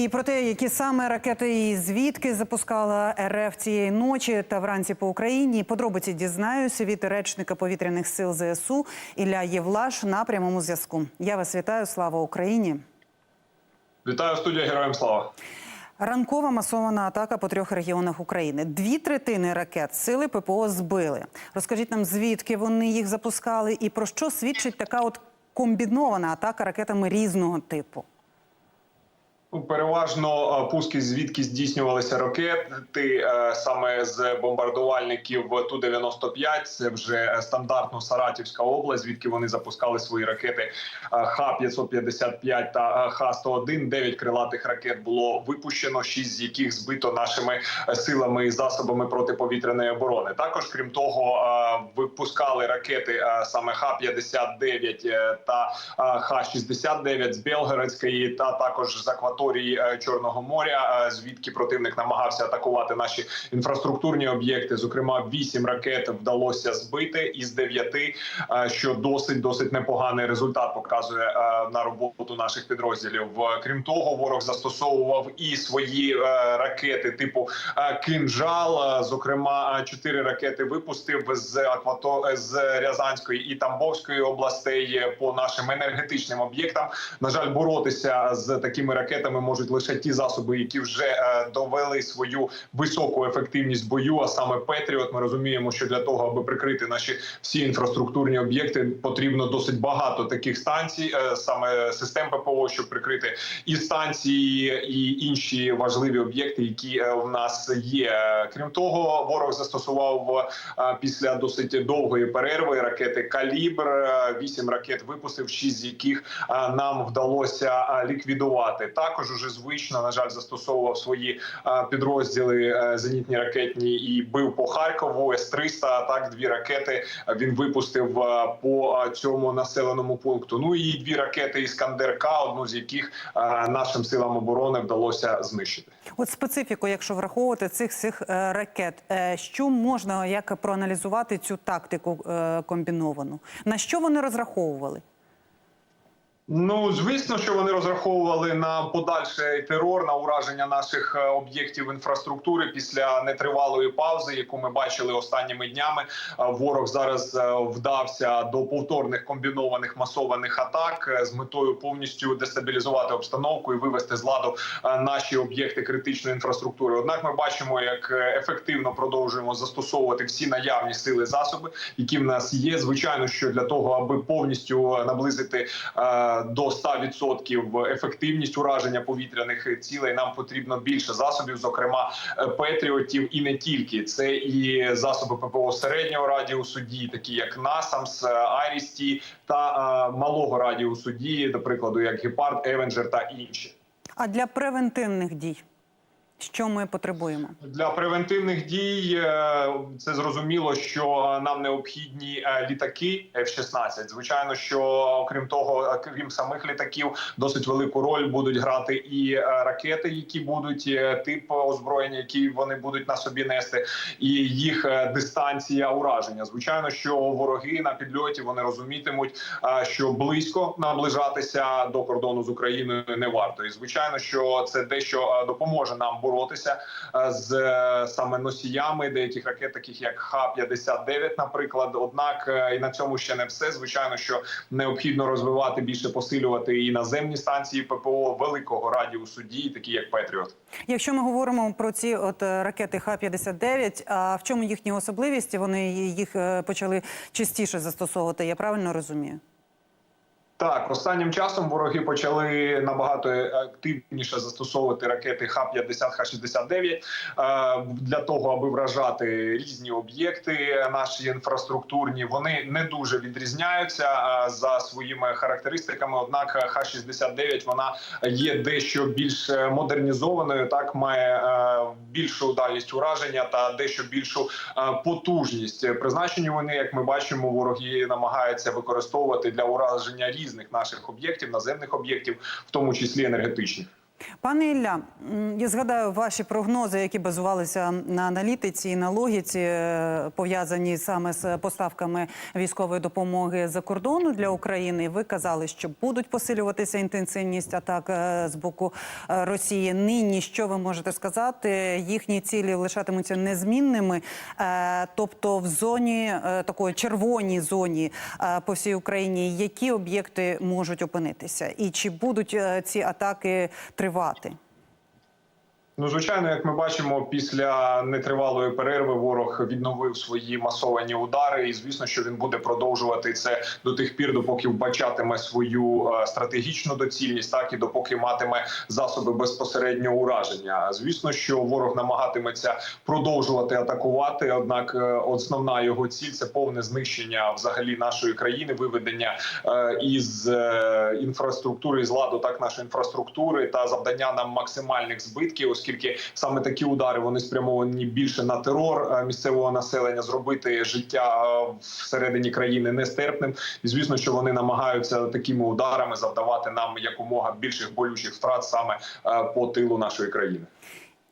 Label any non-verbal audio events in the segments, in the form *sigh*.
І про те, які саме ракети і звідки запускала РФ цієї ночі та вранці по Україні. Подробиці дізнаюся від речника повітряних сил ЗСУ Ілля Євлаш на прямому зв'язку. Я вас вітаю. Слава Україні! Вітаю студія Героям Слава. Ранкова масована атака по трьох регіонах України. Дві третини ракет сили ППО збили. Розкажіть нам, звідки вони їх запускали, і про що свідчить така от комбінована атака ракетами різного типу. Ну, Переважно е, пуски звідки здійснювалися ракети е, саме з бомбардувальників Ту-95. Це вже стандартно Саратівська область, звідки вони запускали свої ракети е, Х-555 та Х-101. Дев'ять крилатих ракет було випущено, шість з яких збито нашими силами і засобами протиповітряної оборони. Також, крім того, випускали ракети саме Х-59 та Х-69 з Белгородської та також з акваторії акваторії Чорного моря, звідки противник намагався атакувати наші інфраструктурні об'єкти. Зокрема, вісім ракет вдалося збити із дев'яти, що досить досить непоганий результат показує на роботу наших підрозділів. Крім того, ворог застосовував і свої ракети типу кинжал. Зокрема, чотири ракети випустив з аквато з Рязанської і Тамбовської областей по нашим енергетичним об'єктам. На жаль, боротися з такими ракетами можуть лише ті засоби, які вже е, довели свою високу ефективність бою. А саме Петріот, ми розуміємо, що для того, аби прикрити наші всі інфраструктурні об'єкти, потрібно досить багато таких станцій, е, саме систем ППО, щоб прикрити і станції, і інші важливі об'єкти, які е, в нас є. Крім того, ворог застосував після досить довгої перерви ракети Калібр. Вісім ракет випустив, шість з яких нам вдалося ліквідувати. Також уже звично на жаль застосовував свої е, підрозділи е, зенітні ракетні і бив по Харкову. С 300 так дві ракети він випустив е, по цьому населеному пункту. Ну і дві ракети Іскандер К, одну з яких нашим силам оборони вдалося знищити. От специфіку, якщо враховувати цих е, ракет, що можна як проаналізувати цю тактику комбіновану? На що вони розраховували? Ну звісно, що вони розраховували на подальший терор, на ураження наших е, об'єктів інфраструктури після нетривалої паузи, яку ми бачили останніми днями. Е, Ворог зараз е, вдався до повторних комбінованих масованих атак з метою повністю дестабілізувати обстановку і вивести з ладу наші об'єкти критичної інфраструктури. Однак, ми бачимо, як ефективно продовжуємо застосовувати всі наявні сили засоби, які в нас є. Звичайно, що для того, аби повністю наблизити до 100% ефективність ураження повітряних цілей. Нам потрібно більше засобів, зокрема петріотів, і не тільки це і засоби ППО середнього радіусу дії, такі як Насамс, Арісті та малого радіусу дії, до прикладу, як Гепард, Евенджер та інші. А для превентивних дій що ми потребуємо для превентивних дій? Це зрозуміло, що нам необхідні літаки F-16. Звичайно, що окрім того, крім самих літаків, досить велику роль будуть грати і ракети, які будуть тип озброєння, які вони будуть на собі нести, і їх дистанція ураження. Звичайно, що вороги на підльоті вони розумітимуть, що близько наближатися до кордону з Україною не варто. І звичайно, що це дещо допоможе нам боротися з саме носіями деяких ракет, таких як Х-59, наприклад. Однак і на цьому ще не все. Звичайно, що необхідно розвивати більше посилювати і наземні станції ППО великого радіусу дії, такі як Петріот. Якщо ми говоримо про ці от ракети Х-59, а в чому їхня особливість? Вони їх почали частіше застосовувати. Я правильно розумію? Так, останнім часом вороги почали набагато активніше застосовувати ракети Х-50, Х-69 для того, аби вражати різні об'єкти наші інфраструктурні. Вони не дуже відрізняються за своїми характеристиками. Однак Х-69 вона є дещо більш модернізованою. Так має більшу дальність ураження та дещо більшу потужність. Призначені вони, як ми бачимо, вороги намагаються використовувати для ураження різних різних наших об'єктів, наземних об'єктів, в тому числі енергетичних. Пане Ілля, я згадаю ваші прогнози, які базувалися на аналітиці і на логіці, е, пов'язані саме з поставками військової допомоги за кордону для України. Ви казали, що будуть посилюватися інтенсивність атак е, з боку е, Росії. Нині що ви можете сказати? Їхні цілі лишатимуться незмінними, тобто в зоні такої червоній зоні по всій Україні, які об'єкти можуть опинитися, і чи будуть ці атаки тривати? тривати. Ну, звичайно, як ми бачимо, після нетривалої перерви ворог відновив свої масовані удари, і звісно, що він буде продовжувати це до тих пір, допоки вбачатиме свою е, стратегічну доцільність, так і допоки матиме засоби безпосереднього ураження. Звісно, що ворог намагатиметься продовжувати атакувати. Однак, е, основна його ціль це повне знищення взагалі нашої країни, виведення е, із інфраструктури з ладу так нашої інфраструктури та завдання нам максимальних збитків, оскільки саме такі удари вони спрямовані більше на терор е, місцевого населення, зробити життя е, всередині країни нестерпним. І звісно, що вони намагаються такими ударами завдавати нам якомога більших болючих втрат саме е, по тилу нашої країни.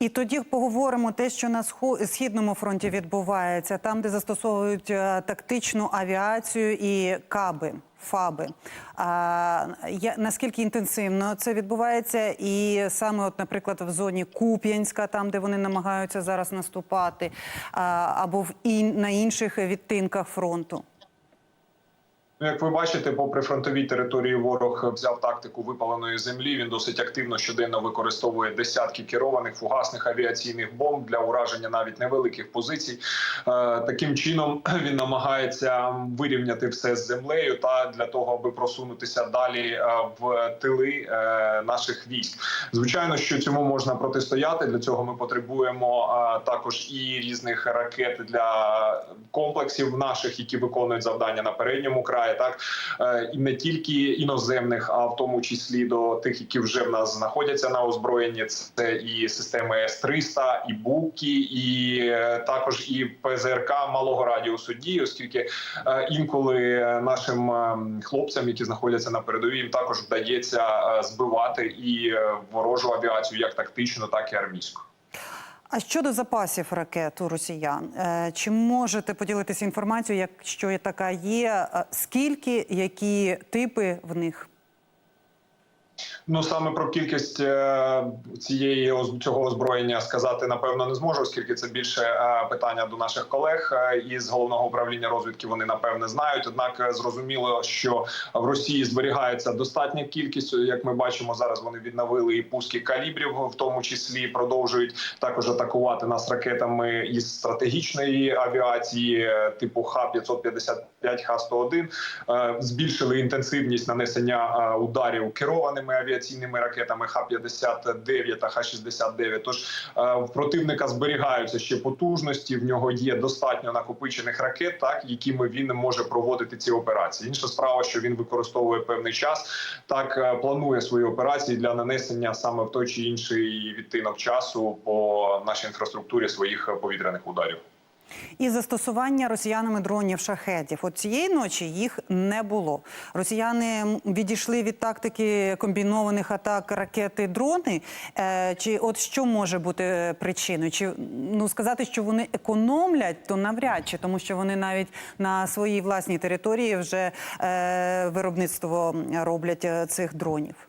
І тоді поговоримо те, що на східному фронті відбувається, там, де застосовують е, тактичну авіацію і каби. Фаби а, я, наскільки інтенсивно це відбувається, і саме, от, наприклад, в зоні Куп'янська, там де вони намагаються зараз наступати, а, або в ін, на інших відтинках фронту. Ну, як ви бачите, попри фронтовій території ворог взяв тактику випаленої землі. Він досить активно щоденно використовує десятки керованих фугасних авіаційних бомб для ураження навіть невеликих позицій. Е, Таким чином *clears throat* він намагається вирівняти все з землею та для того, аби просунутися далі е, в тили е, наших військ. Звичайно, що цьому можна протистояти. Для цього ми потребуємо також і різних ракет для комплексів наших, які виконують завдання на передньому краї, так Е, і не тільки іноземних, а в тому числі до тих, які вже в нас знаходяться на озброєнні. Це і системи С-300, і БУКі, і е, також і ПЗРК малого радіусу дії, оскільки е, інколи нашим хлопцям, які знаходяться на передовій, їм також вдається збивати і ворожу авіацію, як тактичну, так і армійську. А щодо запасів ракет у росіян, е, чи можете поділитися інформацією, якщо така є, е, скільки, які типи в них? Ну саме про кількість е, цієї цього озброєння сказати напевно не зможу, оскільки це більше е, питання до наших колег е, із головного управління розвідки. Вони напевне знають. Однак зрозуміло, що в Росії зберігається достатня кількість. Як ми бачимо, зараз вони відновили і пуски калібрів, в тому числі продовжують також атакувати нас ракетами із стратегічної авіації типу Х-555, Х-101. Е, Збільшили інтенсивність нанесення ударів керованими авіаційними ракетами Х-59 та Х-69. Тож е, в противника зберігаються ще потужності. В нього є достатньо накопичених ракет, так якими він може проводити ці операції. Інша справа, що він використовує певний час, так е, планує свої операції для нанесення саме в той чи інший відтинок часу по нашій інфраструктурі своїх повітряних ударів. І застосування росіянами дронів шахетів. От цієї ночі їх не було. Росіяни відійшли від тактики комбінованих атак ракети дрони. Е, чи от що може бути причиною? Чи ну сказати, що вони економлять, то навряд чи, тому що вони навіть на своїй власній території вже е, виробництво роблять е, цих дронів.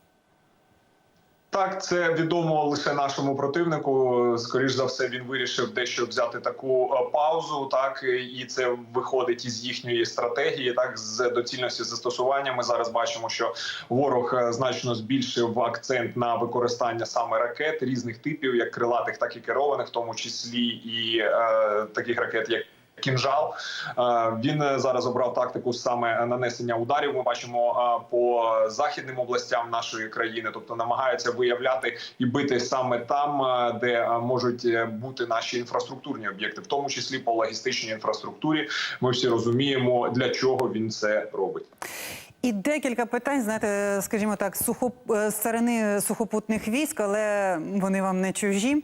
Так, це відомо лише нашому противнику. Скоріш за все, він вирішив дещо взяти таку е, паузу. Так і це виходить із їхньої стратегії. Так з доцільності застосування. Ми зараз бачимо, що ворог е, значно збільшив акцент на використання саме ракет різних типів, як крилатих, так і керованих, в тому числі і е, таких ракет, як Кінжал Е, він е, зараз обрав тактику саме нанесення ударів. Ми бачимо е, по західним областям нашої країни, тобто намагаються виявляти і бити саме там, де можуть бути наші інфраструктурні об'єкти, в тому числі по логістичній інфраструктурі. Ми всі розуміємо, для чого він це робить. І декілька питань, знаєте, скажімо так, сухо, е, з сухопутних військ, але вони вам не чужі. Е,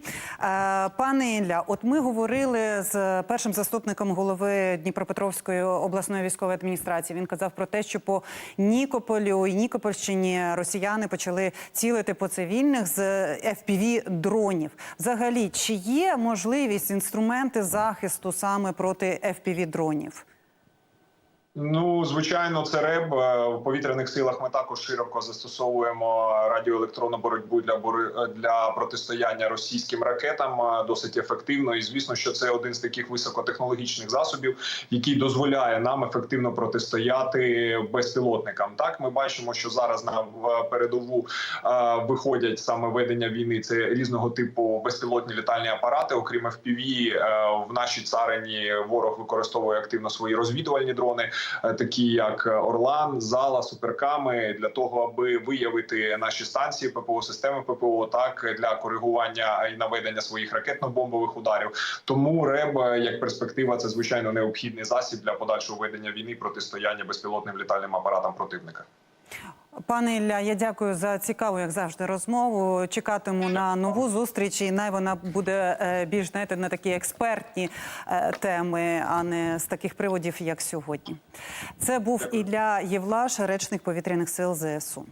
Пане Ілля, от ми говорили з першим заступником голови Дніпропетровської обласної військової адміністрації. Він казав про те, що по Нікополю і Нікопольщині росіяни почали цілити по цивільних з fpv дронів. Взагалі, чи є можливість інструменти захисту саме проти fpv дронів? Ну, звичайно, це РЕБ Е, в повітряних силах. Ми також широко застосовуємо радіоелектронну боротьбу для бори- для протистояння російським ракетам е, досить ефективно. І звісно, що це один з таких високотехнологічних засобів, який дозволяє нам ефективно протистояти безпілотникам. Так, ми бачимо, що зараз на передову е, виходять саме ведення війни. Це різного типу безпілотні літальні апарати. Окрім FPV, е, в нашій царині ворог використовує активно свої розвідувальні дрони е, такі як Орлан, Зала, Суперками, для того, аби виявити наші станції ППО, системи ППО, так для коригування і наведення своїх ракетно-бомбових ударів. Тому РЕБ е, як перспектива це звичайно необхідний засіб для подальшого ведення війни протистояння безпілотним літальним апаратам противника. Пане Ілля, я дякую за цікаву, як завжди, розмову. Чекатиму на нову зустріч, і най вона буде е, більш знаєте, на такі експертні е, теми, а не з таких приводів, як сьогодні. Це був Ілля Євлаш, речник повітряних сил ЗСУ.